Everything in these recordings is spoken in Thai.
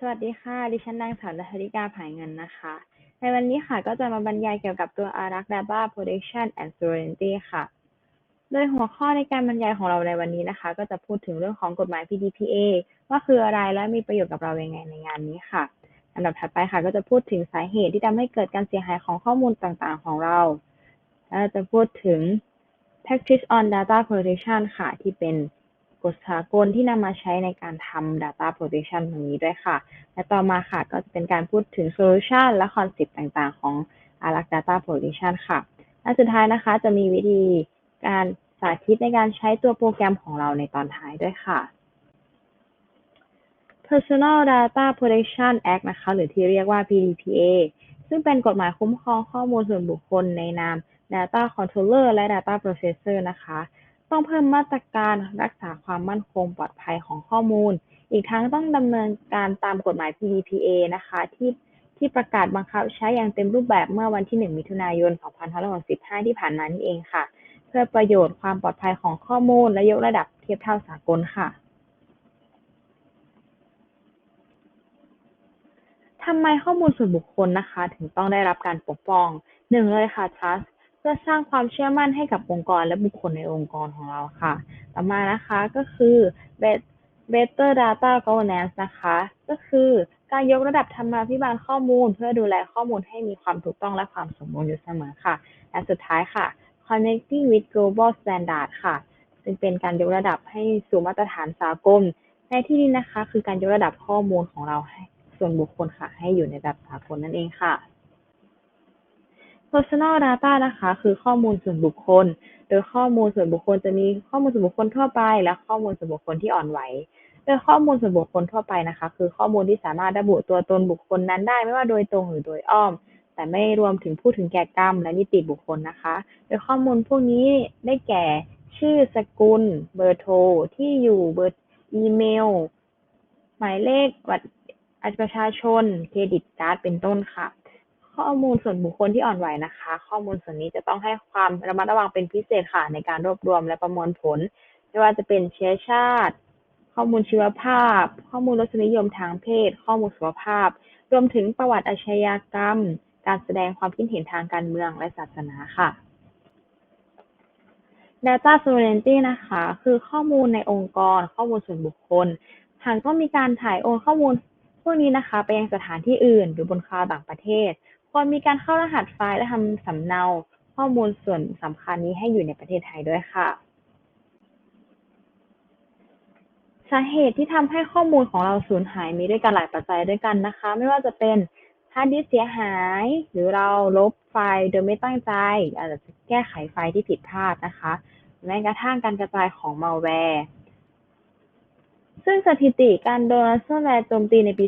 สวัสดีค่ะ ดิฉันนางสาวณัฐริกาผายเงินนะคะ ในวันนี้ค่ะก็จะมาบรรยายเกี่ยวกับตัวอารักษ์ Data Protection and Sovereignty ค่ะ โดยหัวข้อในการบรรยายของเราในวันนี้นะคะ ก็จะพูดถึงเรื่องของกฎหมาย PDPA ว่าคืออะไรและมีประโยชน์กับเรายังไงในงานนี้ค่ะ อันดับถัดไปค่ะ ก็จะพูดถึงสาเหตุที่ทำให้เกิดการเสียหายของข้อมูลต่างๆ ของเรา และจะพูดถึง practice on data protection ค่ะ ที่เป็น กฎสากลที่นำมาใช้ในการทำ data protection ตรงนี้ด้วยค่ะ และต่อมาค่ะก็จะเป็นการพูดถึง solution และ concept ต่างๆ ของอารักษ์ data protection ค่ะ และสุดท้ายนะคะจะมีวิธีการสาธิตในการใช้ตัวโปรแกรมของเราในตอนท้ายด้วยค่ะ Personal Data Protection Act นะคะ หรือที่เรียกว่า PDPA ซึ่งเป็นกฎหมายคุ้มครองข้อมูลส่วนบุคคลในนาม Data Controller และ Data Processor นะคะ ต้องเพิ่มมาตรการรักษาความมั่นคงปลอดภัยของข้อมูล อีกทั้งต้องดำเนินการตามกฎหมาย PDPA นะคะ ที่ที่ประกาศบังคับใช้อย่างเต็มรูปแบบเมื่อวันที่ 1 มิถุนายน 2565 ที่ผ่านมานี่เองค่ะ เพื่อประโยชน์ความปลอดภัยของข้อมูล และยกระดับเทียบเท่าสากลค่ะทำไมข้อมูลส่วนบุคคลนะคะ ถึงต้องได้รับการปกป้องหนึ่งเลยค่ะ trust พื่อสร้างความเชื่อมั่นให้กับองค์กรและบุคคลในองค์กรของเราค่ะ ต่อมานะคะก็คือ better data governance นะคะ ก็คือการยกระดับธรรมาภิบาลข้อมูล เพื่อดูแลข้อมูลให้มีความถูกต้องและความสมบูรณ์อยู่เสมอค่ะ และสุดท้ายค่ะ connecting with global standard ค่ะซึ่งเป็นการยกระดับให้สู่มาตรฐานสากล ในที่นี้นะคะ คือการยกระดับข้อมูลของเราให้ส่วนบุคคลค่ะ ให้อยู่ในระดับสากลนั่นเองค่ะ Personal Data นะคะ คือข้อมูลส่วนบุคคล โดยข้อมูลส่วนบุคคลจะมีข้อมูลส่วนบุคคลทั่วไป และข้อมูลส่วนบุคคลที่อ่อนไหวโดยข้อมูลส่วนบุคคลทั่วไปนะคะ คือข้อมูลที่สามารถระบุตัวตนบุคคลนั้นได้ ไม่ว่าโดยตรงหรือโดยอ้อม แต่ไม่รวมถึงผู้ถึงแก่กรรมและนิติบุคคลนะคะ โดยข้อมูลพวกนี้ได้แก่ชื่อสกุล เบอร์โทร ที่อยู่เบอร์อีเมล หมายเลขบัตรประชาชน เครดิตการ์ดเป็นต้นค่ะ ข้อมูลส่วนบุคคลที่อ่อนไหวนะคะ ข้อมูลส่วนนี้จะต้องให้ความระมัดระวังเป็นพิเศษค่ะในการรวบรวมและประมวลผล ไม่ว่าจะเป็นเชื้อชาติ ข้อมูลชีวภาพ ข้อมูลรสนิยมทางเพศ ข้อมูลสุขภาพ รวมถึงประวัติอาชญากรรม การแสดงความคิดเห็นทางการเมืองและศาสนาค่ะ Data sovereignty นะคะ คือข้อมูลในองค์กร ข้อมูลส่วนบุคคล หากต้องมีการถ่ายโอนข้อมูลพวกนี้นะคะ ไปยังสถานที่อื่น หรือบนคลาวต่างประเทศ ควรมีการเข้ารหัสไฟล์และทำสำเนาข้อมูลส่วนสำคัญนี้ให้อยู่ในประเทศไทยด้วยค่ะสาเหตุที่ทำให้ข้อมูลของเราสูญหายมีด้วยกันหลายปัจจัยด้วยกันนะคะ ไม่ว่าจะเป็นฮาร์ดดิสเสียหาย หรือเราลบไฟล์โดยไม่ตั้งใจ อาจจะแก้ไขไฟล์ที่ผิดพลาดนะคะแม้กระทั่งการกระจายของมัลแวร์ซึ่งสถิติการโดนรัสเซียโจมตีในปี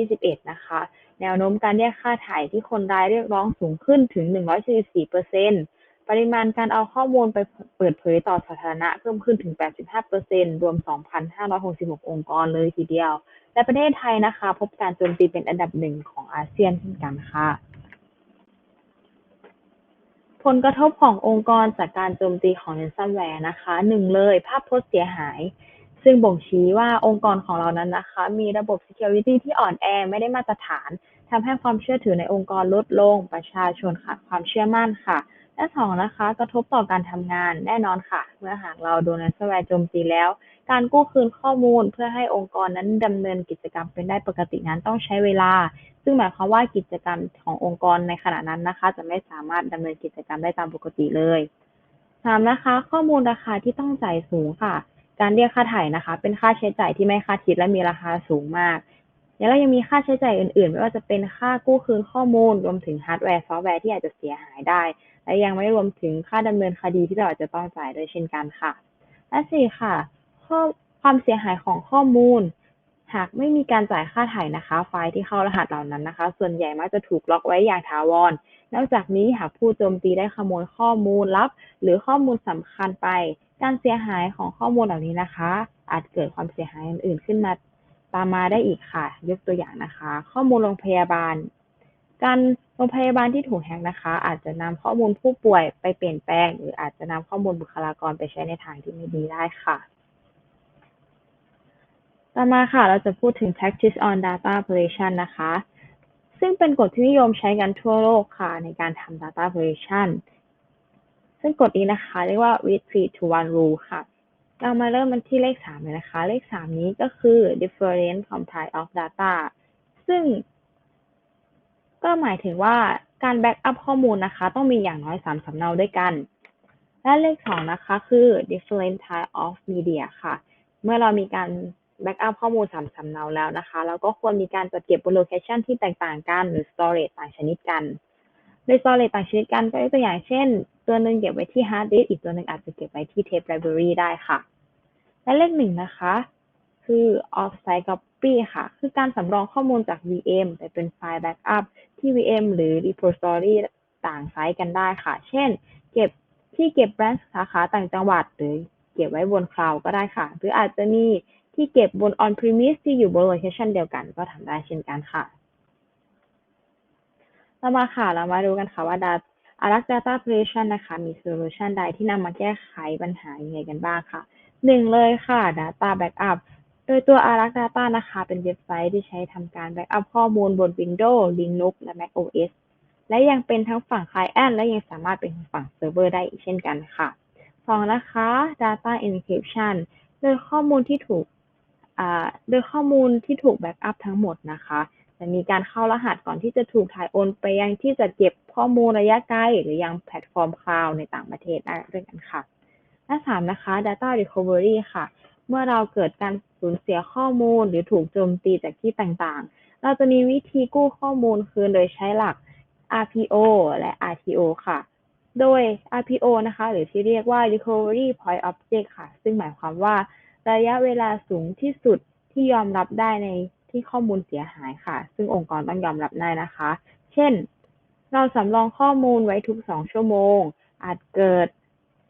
2021 นะคะ แนวโน้มการเรียกค่าถ่ายที่คนร้ายเรียกร้องสูงขึ้นถึง 144%ปริมาณการเอาข้อมูลไปเปิดเผยต่อสาธารณะเพิ่มขึ้นถึง 85%รวม 2,566 องค์กรเลยทีเดียว และประเทศไทยนะคะ พบการโจมตีเป็นอันดับหนึ่งของอาเซียนเช่นกันค่ะผลกระทบขององค์กรจากการโจมตีของเรนซัมแวร์นะคะหนึ่งเลย ภาพพจน์เสียหาย ซึ่งบ่งชี้ว่าองค์กรของเรานั้นนะคะ มีระบบ Security ที่อ่อนแอไม่ได้มาตรฐานทำให้ความเชื่อถือในองค์กรลดลง ประชาชนค่ะความเชื่อมั่นค่ะ และสองนะคะ กระทบต่อการทำงานแน่นอนค่ะ เมื่อหากเราโดนแรนซัมแวร์โจมตีแล้ว การกู้คืนข้อมูลเพื่อให้องค์กรนั้นดำเนินกิจกรรมเป็นได้ปกตินั้นต้องใช้เวลา ซึ่งหมายความว่ากิจกรรมขององค์กรในขณะนั้นนะคะ จะไม่สามารถดำเนินกิจกรรมได้ตามปกติเลยสามนะคะ ข้อมูลราคาที่ต้องจ่ายสูงค่ะ การเรียกค่าถ่ายนะคะ เป็นค่าใช้จ่ายที่ไม่คาดคิดและมีราคาสูงมาก แล้วยังมีค่าใช้จ่ายอื่นๆ ไม่ว่าจะเป็นค่ากู้คืนข้อมูล รวมถึงฮาร์ดแวร์ซอฟต์แวร์ที่อาจจะเสียหายได้ และยังไม่รวมถึงค่าดำเนินคดีที่เราอาจจะต้องจ่ายด้วยเช่นกันค่ะ และสี่ค่ะข้อความเสียหายของข้อมูล หากไม่มีการจ่ายค่าถ่ายนะคะ ไฟล์ที่เข้ารหัสเหล่านั้นนะคะ ส่วนใหญ่มักจะถูกล็อกไว้อย่างถาวร นอกจากนี้หากผู้โจมตีได้ขโมยข้อมูลลับ หรือข้อมูลสำคัญไป การเสียหายของข้อมูลเหล่านี้นะคะ อาจเกิดความเสียหายอื่นๆขึ้นมาตามมาได้อีกค่ะ ยกตัวอย่างนะคะ ข้อมูลโรงพยาบาล การโรงพยาบาลที่ถูกแฮกนะคะ อาจจะนำข้อมูลผู้ป่วยไปเปลี่ยนแปลง หรืออาจจะนำข้อมูลบุคลากรไปใช้ในทางที่ไม่ดีได้ค่ะ ต่อมาค่ะ เราจะพูดถึง practice on data operation นะคะ ซึ่งเป็นกฎที่นิยมใช้กันทั่วโลกค่ะ ในการทำ data operation ซึ่งกฎนี้นะคะ เรียกว่า read three to one rule ค่ะ เรามาเริ่มกันที่เลขสามเลยนะคะ เลขสามนี้ก็คือ different from type of data ซึ่ง ก็หมายถึงว่าการแบ็กอัพข้อมูลนะคะ ต้องมีอย่างน้อยสามสำเนาด้วยกัน และเลขสองนะคะ คือ different type of media ค่ะ เมื่อเรามีการ แบ็กอัพข้อมูลสามสำเนาแล้วนะคะเราก็ควรมีการจัดเก็บบนโลเคชันที่แตกต่างกันหรือ storage ต่างชนิดกัน โดย storage ต่างชนิดกันก็ยกตัวอย่างเช่น ตัวหนึ่งเก็บไว้ที่ hard disk อีกตัวหนึ่งอาจจะเก็บไว้ที่ tape library ได้ค่ะ และเลขหนึ่งนะคะ คือ off-site copy ค่ะ คือการสำรองข้อมูลจาก VM ไปเป็นไฟล์แบ็กอัพที่ VM หรือ repository ต่างไซต์กันได้ค่ะ เช่น เก็บที่เก็บแบรนด์สาขาต่างจังหวัดหรือเก็บไว้บนคลาวด์ก็ได้ค่ะ หรืออาจจะมี ที่เก็บบน on premise ที่อยู่บนโลเคชันเดียวกันก็ทำได้เช่นกันค่ะ ต่อมาค่ะ เรามาดูกันค่ะว่า Data อารัก Data Operation นะคะ มีโซลูชันใดที่นำมาแก้ไขปัญหายังไงกันบ้างค่ะหนึ่งเลยค่ะ Data Backup โดยตัวอารัก Data นะคะ เป็นเว็บไซต์ที่ใช้ทำการ Backup ข้อมูลบน Windows Linux และ Mac OS และยังเป็นทั้งฝั่ง Client และยังสามารถเป็นฝั่งเซิร์ฟเวอร์ได้อีกเช่นกันค่ะสองนะคะ Data Encryption โดยข้อมูลที่ถูก โดยข้อมูลที่ถูกแบ็กอัพทั้งหมดนะคะ จะมีการเข้ารหัสก่อนที่จะถูกถ่ายโอนไปยังที่จะเก็บข้อมูลระยะไกล หรือยังแพลตฟอร์มคลาวด์ในต่างประเทศได้ด้วยกันค่ะและสามนะคะ data recovery ค่ะ เมื่อเราเกิดการสูญเสียข้อมูลหรือถูกโจมตีจากที่ต่างๆ เราจะมีวิธีกู้ข้อมูลคืนโดยใช้หลัก RPO และ RTO ค่ะ โดย RPO นะคะ หรือที่เรียกว่า recovery point object ค่ะ ซึ่งหมายความว่า ระยะเวลาสูงที่สุดที่ยอมรับได้ในที่ข้อมูลเสียหายค่ะ ซึ่งองค์กรต้องยอมรับได้นะคะ เช่น เราสำรองข้อมูลไว้ทุกสองชั่วโมง อาจเกิด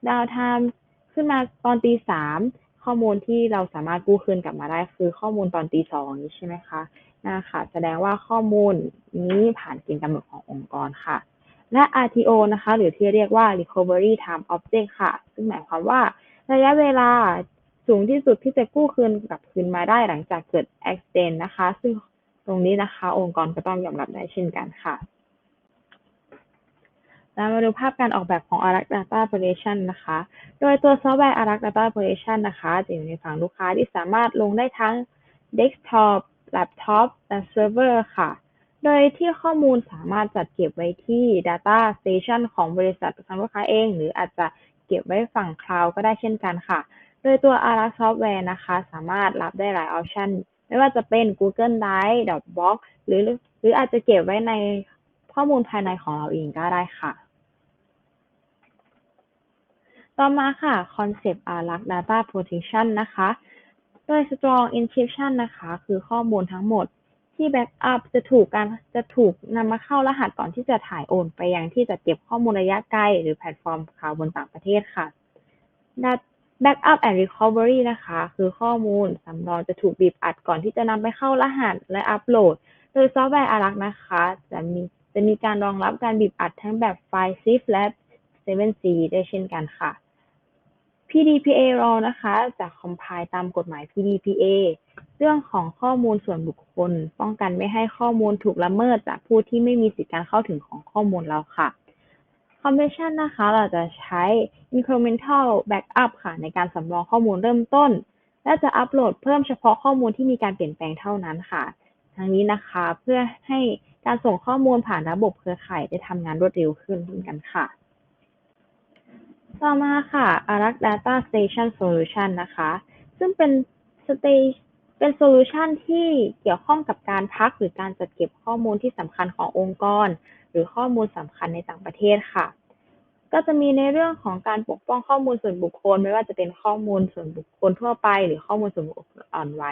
ดาวไทม์ขึ้นมาตอนตีสามข้อมูลที่เราสามารถกู้คืนกลับมาได้คือข้อมูลตอนตีสองนี้ใช่ไหมคะนะคะแสดงว่าข้อมูลนี้ผ่านเกณฑ์กำหนดขององค์กรค่ะ และ RTO นะคะ หรือที่เรียกว่า Recovery Time Object ค่ะ ซึ่งหมายความว่าระยะเวลา สูงที่สุดที่จะกู้คืนกลับคืนมาได้หลังจากเกิด accident นะคะ ซึ่งตรงนี้นะคะ องค์กรก็ต้องยอมรับได้เช่นกันค่ะเรามาดูภาพการออกแบบของ Arac Data Operation นะคะ โดยตัวซอฟต์แวร์ Arac Data Operation นะคะจะอยู่ในฝั่งลูกค้าที่สามารถลงได้ทั้ง Desktop Laptop และ Server ค่ะ โดยที่ข้อมูลสามารถจัดเก็บไว้ที่ Data Station ของบริษัททางลูกค้าเอง หรืออาจจะเก็บไว้ฝั่งคลาวด์ก็ได้เช่นกันค่ะ โดยตัว Ara Software นะคะ สามารถรับได้หลายออปชันไม่ว่าจะเป็น Google Drive Dropbox หรือหรืออาจจะเก็บไว้ในข้อมูลภายในของเราเองก็ได้ค่ะ ต่อมาค่ะ Concept Ara Data Protection นะคะ โดย Strong Encryption นะคะ คือข้อมูลทั้งหมดที่แบ็กอัพจะถูกการจะถูกนำมาเข้ารหัสก่อนที่จะถ่ายโอนไปยังที่จะเก็บข้อมูลระยะไกล หรือแพลตฟอร์มข่าวบนต่างประเทศค่ะ Backup and Recovery นะคะ คือข้อมูลสำรองจะถูกบีบอัดก่อนที่จะนำไปเข้ารหัสและอัปโหลด โดยซอฟต์แวร์อารักนะคะ จะมีจะมีการรองรับการบีบอัดทั้งแบบไฟล์ ZIP และ 7c ได้เช่นกันค่ะ PDPA RAW นะคะจะคอมไพล์ตามกฎหมาย PDPA เรื่องของข้อมูลส่วนบุคคล ป้องกันไม่ให้ข้อมูลถูกละเมิดจากผู้ที่ไม่มีสิทธิการเข้าถึงของข้อมูลเราค่ะ Compression นะคะ เราจะใช้ incremental backup ค่ะ ในการสำรองข้อมูลเริ่มต้น และจะอัปโหลดเพิ่มเฉพาะข้อมูลที่มีการเปลี่ยนแปลงเท่านั้นค่ะทั้งนี้นะคะเพื่อให้การส่งข้อมูลผ่านระบบเครือข่ายได้ทำงานรวดเร็วขึ้นกันค่ะ ต่อมาค่ะ Arac Data Station Solution นะคะ ซึ่งเป็น stage เป็นโซลูชันที่เกี่ยวข้องกับการพักหรือการจัดเก็บข้อมูลที่สำคัญขององค์กร หรือข้อมูลสำคัญในต่างประเทศค่ะ ก็จะมีในเรื่องของการปกป้องข้อมูลส่วนบุคคล ไม่ว่าจะเป็นข้อมูลส่วนบุคคลทั่วไป หรือข้อมูลส่วนบุคคลอ่อนไหว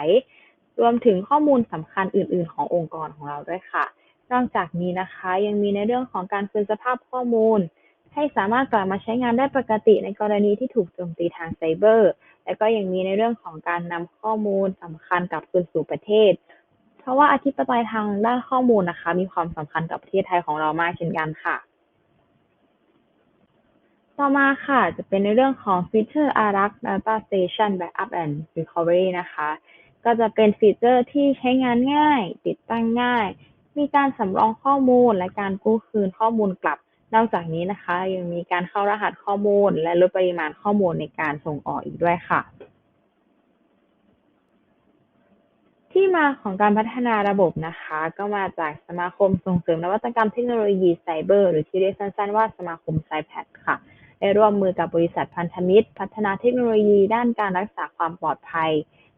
รวมถึงข้อมูลสำคัญอื่น ๆ ขององค์กรของเราด้วยค่ะ นอกจากนี้นะคะยังมีในเรื่องของการคืนสภาพข้อมูล ให้สามารถกลับมาใช้งานได้ปกติในกรณีที่ถูกโจมตีทางไซเบอร์ และก็ยังมีในเรื่องของการนำข้อมูลสำคัญกลับคืนสู่ประเทศ เพราะว่าอธิปไตยทางด้านข้อมูลนะคะ มีความสำคัญกับประเทศไทยของเรามากเช่นกันค่ะ ต่อมาค่ะ จะเป็นในเรื่องของ Feature Arac Data Station Backup and Recovery นะคะ ก็จะเป็นฟีเจอร์ที่ใช้งานง่าย ติดตั้งง่าย มีการสำรองข้อมูลและการกู้คืนข้อมูลกลับ นอกจากนี้นะคะ ยังมีการเข้ารหัสข้อมูล และลดปริมาณข้อมูลในการส่งออกอีกด้วยค่ะ ที่มาของการพัฒนาระบบนะคะ ก็มาจากสมาคมส่งเสริมนวัตกรรมเทคโนโลยีไซเบอร์หรือที่เรียกสั้นๆว่าสมาคมไซแพดค่ะได้ร่วมมือกับบริษัทพันธมิตร พัฒนาเทคโนโลยีด้านการรักษาความปลอดภัย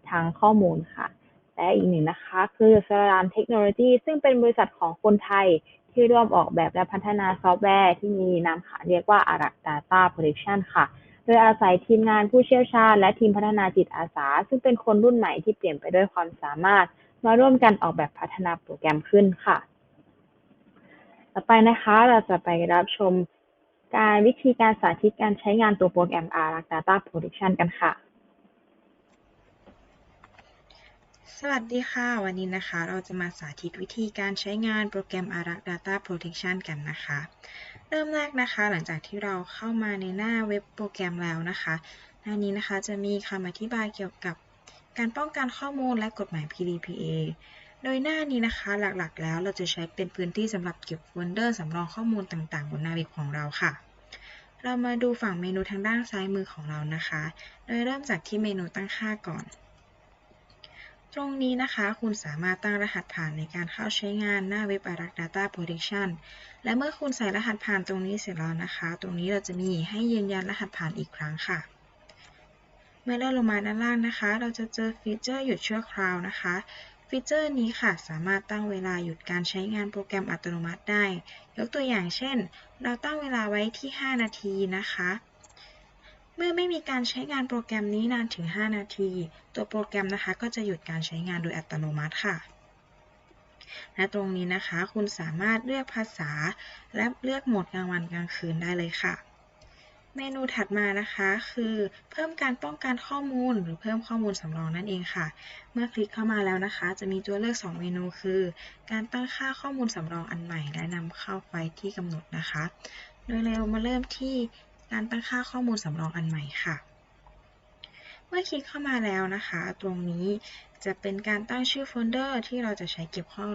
ทางข้อมูลค่ะ และอีกหนึ่งนะคะ คือสรามเทคโนโลยีซึ่งเป็นบริษัทของคนไทยที่ร่วมออกแบบและพัฒนาซอฟต์แวร์ที่มีนามขานเรียกว่า Arak Data Protection ค่ะ โดยอาศัยทีมงานผู้เชี่ยวชาญ และทีมพัฒนาจิตอาสา ซึ่งเป็นคนรุ่นใหม่ที่เปลี่ยนไปด้วยความสามารถ มาร่วมกันออกแบบพัฒนาโปรแกรมขึ้นค่ะ ต่อไปนะคะเราจะไปรับชมการวิธีการสาธิตการใช้งานตัวโปรแกรม Arak Data Protection กันค่ะ สวัสดีค่ะ วันนี้นะคะ เราจะมาสาธิตวิธีการใช้งานโปรแกรม Arak Data Protection กันนะคะ เริ่มแรกนะคะ หลังจากที่เราเข้ามาในหน้าเว็บโปรแกรมแล้วนะคะ หน้านี้นะคะจะมีคำอธิบายเกี่ยวกับการป้องกันข้อมูลและกฎหมาย PDPA โดยหน้านี้นะคะหลักๆ แล้วเราจะใช้เป็นพื้นที่สำหรับเก็บโฟลเดอร์สำรองข้อมูลต่างๆ บนหน้าเว็บของเราค่ะ เรามาดูฝั่งเมนูทางด้านซ้ายมือของเรานะคะ โดยเริ่มจากที่เมนูตั้งค่าก่อน ตรงนี้นะคะ คุณสามารถตั้งรหัสผ่านในการเข้าใช้งานหน้าเว็บ Arak Data Protection และเมื่อคุณใส่รหัสผ่านตรงนี้เสร็จแล้วนะคะ ตรงนี้เราจะมีให้ยืนยันรหัสผ่านอีกครั้งค่ะ เมื่อเลื่อนลงมาด้านล่างนะคะ เราจะเจอฟีเจอร์หยุดชั่วคราวนะคะ ฟีเจอร์นี้ค่ะ สามารถตั้งเวลาหยุดการใช้งานโปรแกรมอัตโนมัติได้ ยกตัวอย่างเช่น เราตั้งเวลาไว้ที่ 5 นาทีนะคะ เมื่อไม่มีการใช้งานโปรแกรมนี้นานถึง 5 นาที ตัวโปรแกรมนะคะก็จะหยุดการใช้งานโดยอัตโนมัติค่ะ และตรงนี้นะคะคุณสามารถเลือกภาษา และเลือกโหมดกลางวันกลางคืนได้เลยค่ะ เมนูถัดมานะคะคือเพิ่มการป้องกันข้อมูลหรือเพิ่มข้อมูลสำรองนั่นเองค่ะ เมื่อคลิกเข้ามาแล้วนะคะ จะมีตัวเลือก 2 เมนูคือ การตั้งค่าข้อมูลสำรองอันใหม่ และนำเข้าไว้ที่กำหนดนะคะ โดยเรามาเริ่มที่ การตั้งค่าข้อมูลสำรองอันใหม่ค่ะ เมื่อคลิกเข้ามาแล้วนะคะ ตรงนี้จะเป็นการตั้งชื่อโฟลเดอร์ที่เราจะใช้เก็บข้อ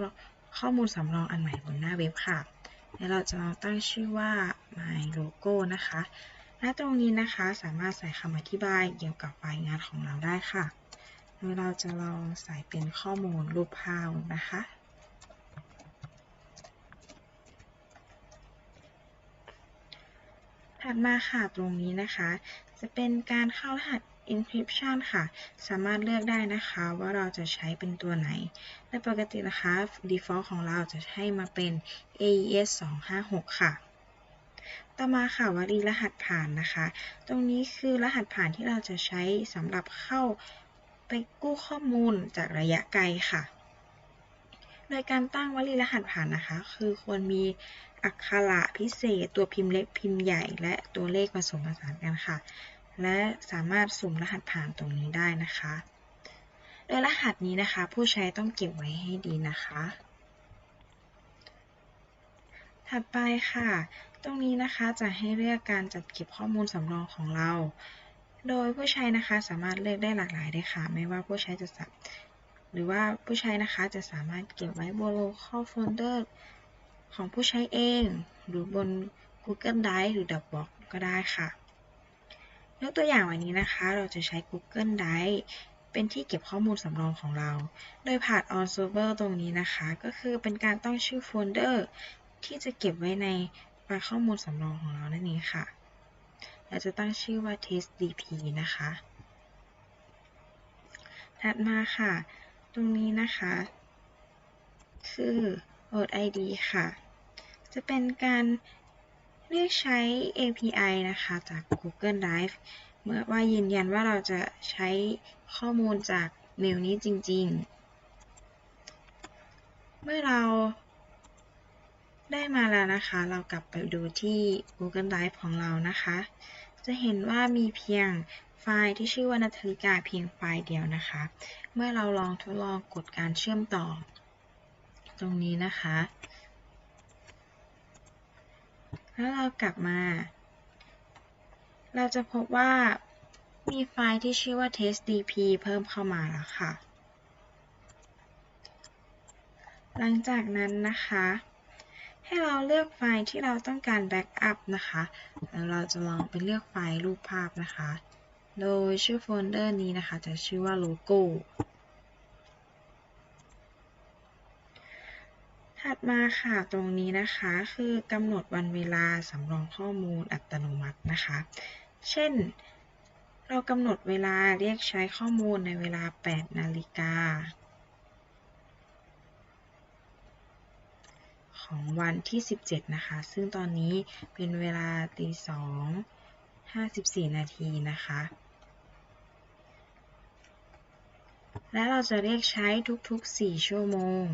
ข้อมูลสำรองอันใหม่บนหน้าเว็บค่ะ และเราจะลองตั้งชื่อว่า my logo นะคะและตรงนี้นะคะสามารถใส่คำอธิบายเกี่ยวกับไฟล์งานของเราได้ค่ะโดยเราจะลองใส่เป็นข้อมูลรูปภาพนะคะ ถัดมาค่ะตรงนี้นะคะ จะเป็นการเข้ารหัส encryption ค่ะ สามารถเลือกได้นะคะว่าเราจะใช้เป็นตัวไหนในปกตินะคะ default ของเราจะให้มาเป็น AES 256 ค่ะ ต่อมาค่ะวลีรหัสผ่านนะคะ ตรงนี้คือรหัสผ่านที่เราจะใช้สำหรับเข้าไปกู้ข้อมูลจากระยะไกลค่ะ โดยการตั้งวลีรหัสผ่านนะคะ คือควรมีอักขระพิเศษ ตัวพิมพ์เล็กพิมพ์ใหญ่ และตัวเลขผสมผสานกันค่ะ และสามารถสุ่มรหัสผ่านตรงนี้ได้นะคะ โดยรหัสนี้นะคะ ผู้ใช้ต้องเก็บไว้ให้ดีนะคะ ถัดไปค่ะ ตรงนี้นะคะจะให้เลือกการจัดเก็บข้อมูลสำรองของเรา โดยผู้ใช้นะคะสามารถเลือกได้หลากหลายเลยค่ะ ไม่ว่าผู้ใช้จะสับ หรือว่าผู้ใช้นะคะจะสามารถเก็บไว้บน local folder ของผู้ใช้เอง หรือบน Google Drive หรือ Dropbox ก็ได้ค่ะ ยกตัวอย่างวันนี้นะคะ เราจะใช้ Google Drive เป็นที่เก็บข้อมูลสำรองของเรา โดยผ่าน on server ตรงนี้นะคะ ก็คือเป็นการตั้งชื่อโฟลเดอร์ที่จะเก็บไว้ในไฟล์ข้อมูลสำรองของเรานั่นเองค่ะ เราจะตั้งชื่อว่า testdp นะคะ ถัดมาค่ะ ตรงนี้นะคะ คือ Old ID ค่ะ จะเป็นการเรียกใช้ API นะคะ จาก Google Drive เมื่อว่ายืนยันว่าเราจะใช้ข้อมูลจากเมลนี้จริง ๆ เมื่อเราได้มาแล้วนะคะ เรากลับไปดูที่ Google Drive ของเรานะคะ จะเห็นว่ามีเพียง ไฟล์ที่ชื่อว่านาฬิกาเพียงไฟล์เดียวนะคะ เมื่อเราลองทดลองกดการเชื่อมต่อ ตรงนี้นะคะ แล้วเรากลับมา เราจะพบว่ามีไฟล์ที่ชื่อว่า testdp เพิ่มเข้ามาแล้วค่ะ หลังจากนั้นนะคะ ให้เราเลือกไฟล์ที่เราต้องการแบ็กอัพนะคะ แล้วเราจะลองไปเลือกไฟล์รูปภาพนะคะ โดยชื่อโฟลเดอร์นี้นะคะ จะชื่อว่าโลโก้ ถัดมาค่ะตรงนี้นะคะคือกำหนดวันเวลาสำรองข้อมูลอัตโนมัตินะคะ เช่น เรากำหนดเวลาเรียกใช้ข้อมูลในเวลา 8 นาฬิกาของวันที่ 17 นะคะ ซึ่งตอนนี้เป็นเวลาตี2 54 นาทีนะคะ และเราจะเรียกใช้ทุกๆ 4 ชั่วโมง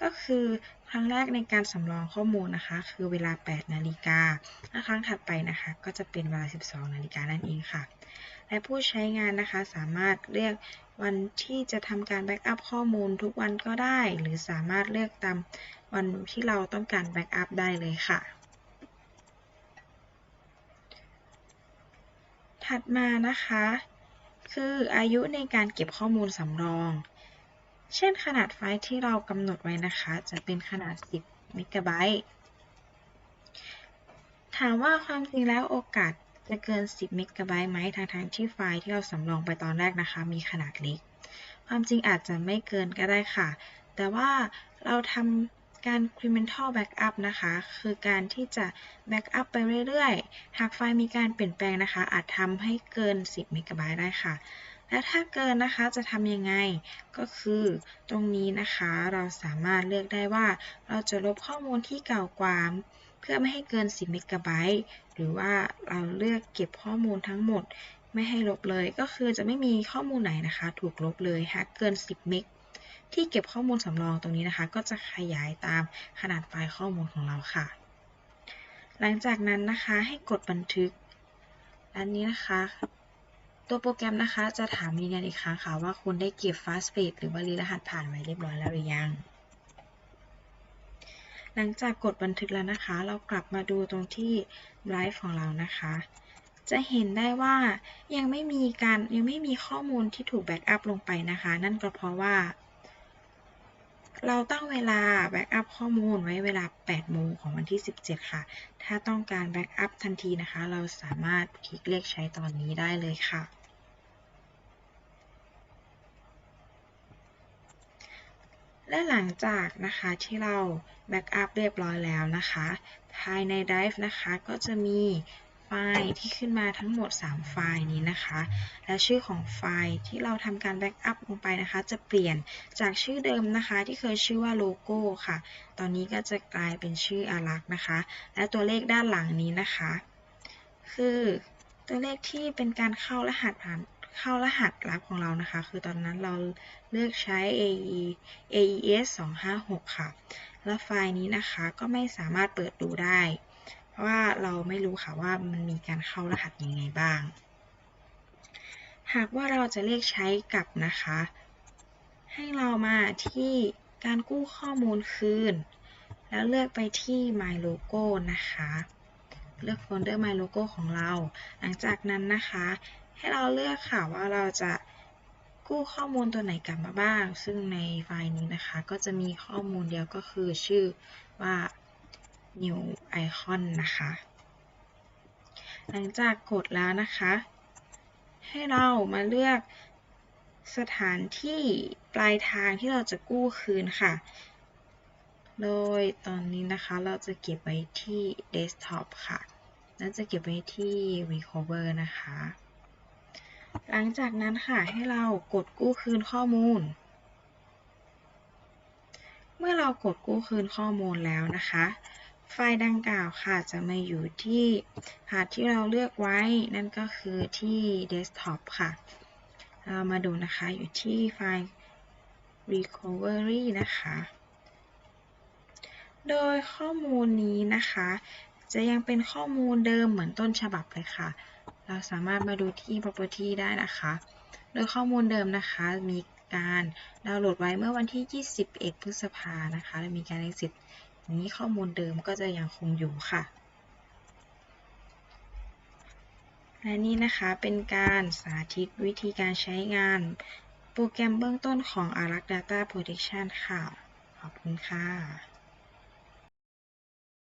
ก็คือครั้งแรกในการสำรองข้อมูลนะคะ คือเวลา 8 นาฬิกา และครั้งถัดไปนะคะ ก็จะเป็นเวลา 12 นาฬิกานั่นเองค่ะ และผู้ใช้งานนะคะสามารถเลือกวันที่จะทำการแบ็กอัพข้อมูลทุกวันก็ได้ หรือสามารถเลือกตามวันที่เราต้องการแบ็กอัพได้เลยค่ะ ถัดมานะคะ คืออายุในการเก็บข้อมูลสำรอง เช่นขนาดไฟล์ที่เรากำหนดไว้นะคะ จะเป็นขนาด 10 เมกะไบต์ถามว่าความจริงแล้วโอกาสจะเกิน 10 เมกะไบต์ไหมทางทางที่ไฟล์ที่เราสำรองไปตอนแรกนะคะ มีขนาดเล็ก ความจริงอาจจะไม่เกินก็ได้ค่ะ แต่ว่าเราทำ การ incremental backup นะคะ คือการที่จะ backup ไปเรื่อยๆ หากไฟล์มีการเปลี่ยนแปลงนะคะ อาจทำให้เกิน 10 เมกะไบต์ได้ค่ะ และถ้าเกินนะคะจะทำยังไง ก็คือตรงนี้นะคะเราสามารถเลือกได้ว่า เราจะลบข้อมูลที่เก่ากว่าเพื่อไม่ให้เกิน 10 เมกะไบต์หรือว่าเราเลือกเก็บข้อมูลทั้งหมด ไม่ให้ลบเลย ก็คือจะไม่มีข้อมูลไหนนะคะ ถูกลบเลยหากเกิน 10 เมก ที่เก็บข้อมูลสำรองตรงนี้นะคะ ก็จะขยายตามขนาดไฟล์ข้อมูลของเราค่ะ หลังจากนั้นนะคะให้กดบันทึกอันนี้นะคะ ตัวโปรแกรมนะคะจะถามยืนยันอีกครั้งค่ะว่าคุณได้เก็บ fastpath หรือว่ารีรหัสผ่านไว้เรียบร้อยแล้วหรือยัง หลังจากกดบันทึกแล้วนะคะ เรากลับมาดูตรงที่ไลฟ์ของเรานะคะจะเห็นได้ว่ายังไม่มีการยังไม่มีข้อมูลที่ถูกแบ็กอัพลงไปนะคะ นั่นก็เพราะว่า เราตั้งเวลาแบ็กอัพข้อมูลไว้เวลา 8 โมงของวันที่ 17 ค่ะ ถ้าต้องการแบ็กอัพทันทีนะคะ เราสามารถคลิกเลือกใช้ตอนนี้ได้เลยค่ะ และหลังจากนะคะที่เราแบ็กอัพเรียบร้อยแล้วนะคะ ภายใน Drive นะคะก็จะมี ไฟล์ที่ขึ้นมาทั้งหมด 3 ไฟล์นี้นะคะ และชื่อของไฟล์ที่เราทำการแบ็กอัพลงไปนะคะ จะเปลี่ยนจากชื่อเดิมนะคะ ที่เคยชื่อว่าโลโก้ค่ะ ตอนนี้ก็จะกลายเป็นชื่ออารักนะคะ และตัวเลขด้านหลังนี้นะคะ คือตัวเลขที่เป็นการเข้ารหัสผ่านเข้ารหัสลับของเรานะคะ คือตอนนั้นเราเลือกใช้ AE AES 256 ค่ะ และไฟล์นี้นะคะก็ไม่สามารถเปิดดูได้ ว่าเราไม่รู้ค่ะว่ามันมีการเข้ารหัสยังไงบ้าง หากว่าเราจะเรียกใช้กับนะคะ ให้เรามาที่การกู้ข้อมูลคืน แล้วเลือกไปที่ My Logo นะคะ เลือกโฟลเดอร์ My Logo ของเรา หลังจากนั้นนะคะ ให้เราเลือกค่ะว่าเราจะกู้ข้อมูลตัวไหนกลับมาบ้าง ซึ่งในไฟล์นี้นะคะ ก็จะมีข้อมูลเดียวก็คือชื่อว่า new icon นะคะ หลังจากกดแล้วนะคะ ให้เรามาเลือกสถานที่ปลายทางที่เราจะกู้คืนค่ะ โดยตอนนี้นะคะเราจะเก็บไว้ที่ desktop ค่ะ และจะเก็บไว้ที่ recover นะคะ หลังจากนั้นค่ะ ให้เรากดกู้คืนข้อมูล เมื่อเรากดกู้คืนข้อมูลแล้วนะคะ ไฟล์ดังกล่าวค่ะ จะมาอยู่ที่หาดที่เราเลือกไว้ นั่นก็คือที่ desktop ค่ะ เรามาดูนะคะ อยู่ที่ไฟล์ recovery นะคะ โดยข้อมูลนี้นะคะ จะยังเป็นข้อมูลเดิมเหมือนต้นฉบับเลยค่ะ เราสามารถมาดูที่ property ได้นะคะ โดยข้อมูลเดิมนะคะ มีการดาวน์โหลดไว้เมื่อวันที่ 21 พฤษภานะคะ และมีการ exit นี้ข้อมูลเดิมก็จะยังคงอยู่ค่ะ และนี่นะคะเป็นการสาธิตวิธีการใช้งานโปรแกรมเบื้องต้นของ a r a c Data Protection ค่ะ ขอบคุณค่ะ